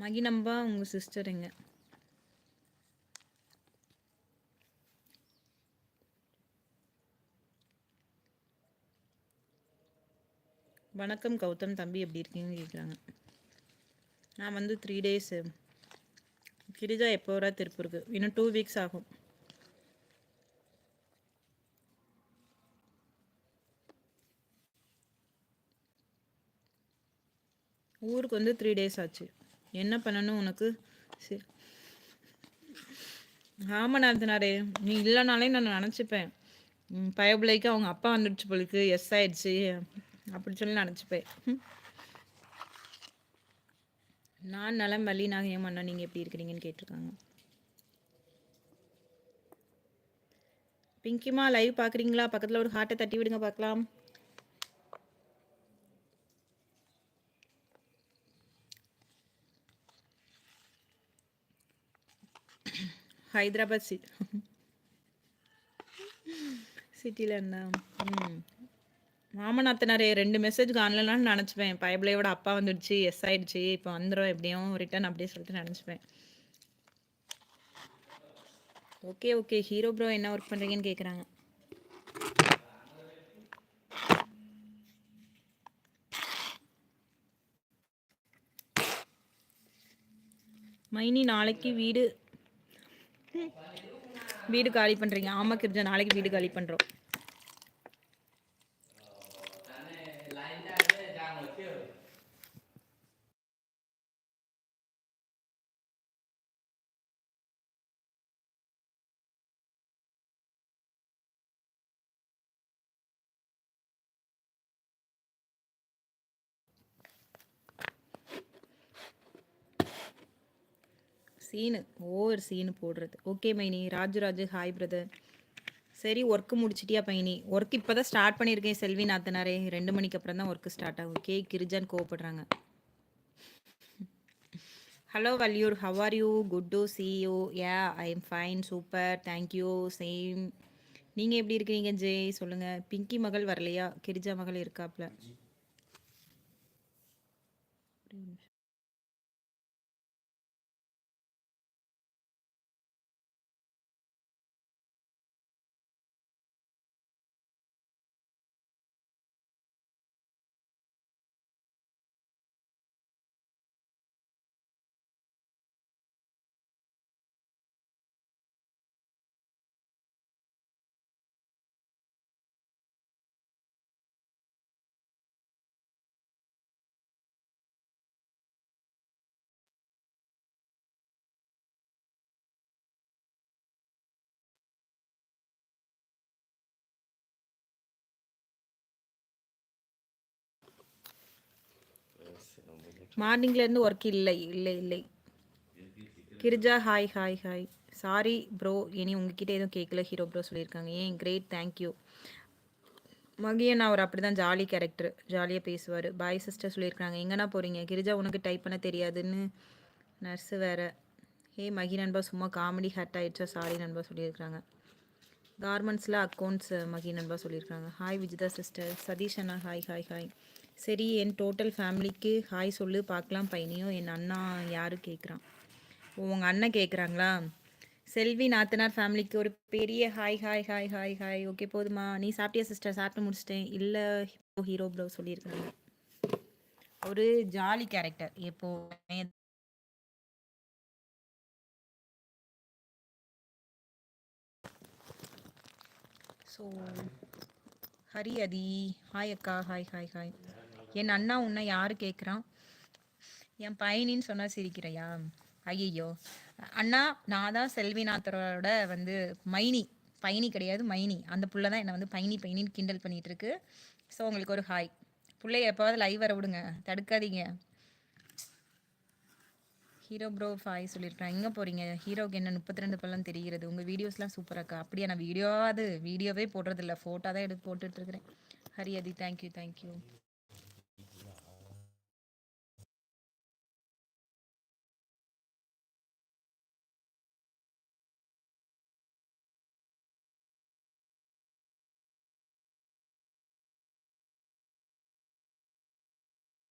மகினம்பா உங்கள் சிஸ்டருங்க வணக்கம் கௌதம் தம்பி எப்படி இருக்கீங்கன்னு கேட்குறாங்க நான் வந்து த்ரீ டேஸு கிரிஜா எப்போ வரா? திருப்பூருக்கு. இன்னும் டூ வீக்ஸ் ஆகும். ஊருக்கு வந்து த்ரீ டேஸ் ஆச்சு. என்ன பண்ணணும் உனக்கு? சரி ஆமாம் நடத்தினாரே நீ இல்லைனாலே நான் நினச்சிப்பேன். பயபிள்ளைக்கு அவங்க அப்பா வந்துடுச்சு போலுக்கு. எஸ் ஆயிடுச்சு. அப்படி சொல்லி நினச்சிப்பேன். நான் நலம் வள்ளி நாகயம் அண்ணா நீங்கள் எப்படி இருக்கிறீங்கன்னு கேட்டிருக்காங்க. பிங்கிமா லைவ் பார்க்குறீங்களா? பக்கத்தில் ஒரு ஹார்ட்டை தட்டி விடுங்க பார்க்கலாம். ஹைதராபாத் சி சிட்டியில் என்ன? ம். மாமனாத்தனாரே ரெண்டு மெசேஜ் காணலன்னு நினச்சிப்பேன். பயபிளையோட அப்பா வந்துடுச்சு எஸ் ஆயிடுச்சு. இப்போ வந்துடும் எப்படியும் ரிட்டர்ன் அப்படியே சொல்லிட்டு நினச்சிப்பேன். ஓகே ஓகே ஹீரோ ப்ரோ என்ன ஒர்க் பண்ணுறீங்கன்னு கேட்குறாங்க மைனி நாளைக்கு வீடு வீடு காலி பண்ணுறீங்க ஆமாம் கிருஜா நாளைக்கு வீடு காலி பண்ணுறோம் சீனு ஓவர் சீனு போடுறது. ஓகே மைனி. ராஜு ராஜு ஹாய் பிரதர் சரி ஒர்க்கு முடிச்சிட்டியா பையனி ஒர்க் இப்போ தான் ஸ்டார்ட் பண்ணியிருக்கேன் செல்வி நாத்தனாரே. ரெண்டு மணிக்கு அப்புறம் தான் ஒர்க்கு ஸ்டார்ட் ஆகும். கே கிரிஜான் கோவப்படுறாங்க. Hello வல்யூர் how are you good to see you yeah I am fine super thank you same நீங்கள் எப்படி இருக்கிறீங்க ஜெய் சொல்லுங்கள் பிங்கி மகள் வரலையா? கிரிஜா மகள் இருக்காப்ல. மார்னிங்லேருந்து ஒர்க் இல்லை இல்லை இல்லை. Girija hi hi hi sorry bro இனி உங்ககிட்ட எதுவும் கேட்கல ஹீரோ ப்ரோ சொல்லியிருக்காங்க. ஏன்? கிரேட் தேங்க்யூ மகியன் அவர் அப்படி தான் ஜாலி கேரக்டர் ஜாலியாக பேசுவார். பாய் சிஸ்டர் சொல்லியிருக்காங்க. எங்கன்னா போகிறீங்க கிரிஜா உனக்கு டைப் பண்ண தெரியாதுன்னு நர்ஸு வேறு. ஹே மகி நண்பா சும்மா காமெடி ஹட் ஆகிடுச்சா சாரி நண்பா சொல்லியிருக்காங்க. கார்மெண்ட்ஸில் அக்கௌண்ட்ஸ் மகி நண்பா சொல்லியிருக்காங்க. ஹாய் விஜிதா சிஸ்டர் சதீஷ் அண்ணா ஹாய் ஹாய் ஹாய் சரி என் டோட்டல் ஃபேமிலிக்கு ஹாய் சொல்லு பார்க்கலாம் பையனையும் என் அண்ணா யார் கேட்குறான் உங்கள் அண்ணன் கேட்குறாங்களா செல்வி நாத்தனார் ஃபேமிலிக்கு ஒரு பெரிய hi hi hi hi hi okay போதுமா? நீ சாப்பிட்டியா சிஸ்டர் சாப்பிட்டு முடிச்சிட்டேன். இல்லை ஹீரோ ப்ரோ சொல்லியிருக்காங்க. ஒரு ஜாலி கேரக்டர் எப்போவுமே ஸோ ஹரி அதி. ஹாய் அக்கா. ஹாய் ஹாய் ஹாய் என் அண்ணா உன்னை யார் கேட்குறான் என் பையனின்னு சொன்னால் சிரிக்கிறையா? ஐயையோ. அண்ணா நான் தான் செல்விநாத்தரோட வந்து மைனி. பயணி கிடையாது மைனி. அந்த புள்ள தான் என்னை வந்து பயணி பயணின்னு கிண்டல் பண்ணிகிட்டு இருக்கு ஸோ உங்களுக்கு ஒரு ஹாய். பிள்ளைய எப்போவாவது லைவ் வர விடுங்க. தடுக்காதீங்க. ஹீரோ ப்ரோ ஹாய் சொல்லியிருக்கேன் எங்கே போகிறீங்க ஹீரோக்கு என்ன முப்பத்தி ரெண்டு பல்லம் தெரிகிறது? உங்கள் வீடியோஸ்லாம் சூப்பராக இருக்கா அப்படியே நான் வீடியோவாது வீடியோவே போடுறதில்ல. ஃபோட்டோ தான் எடுத்து போட்டுட்ருக்கிறேன் ஹரி அதி தேங்க்யூ தேங்க்யூ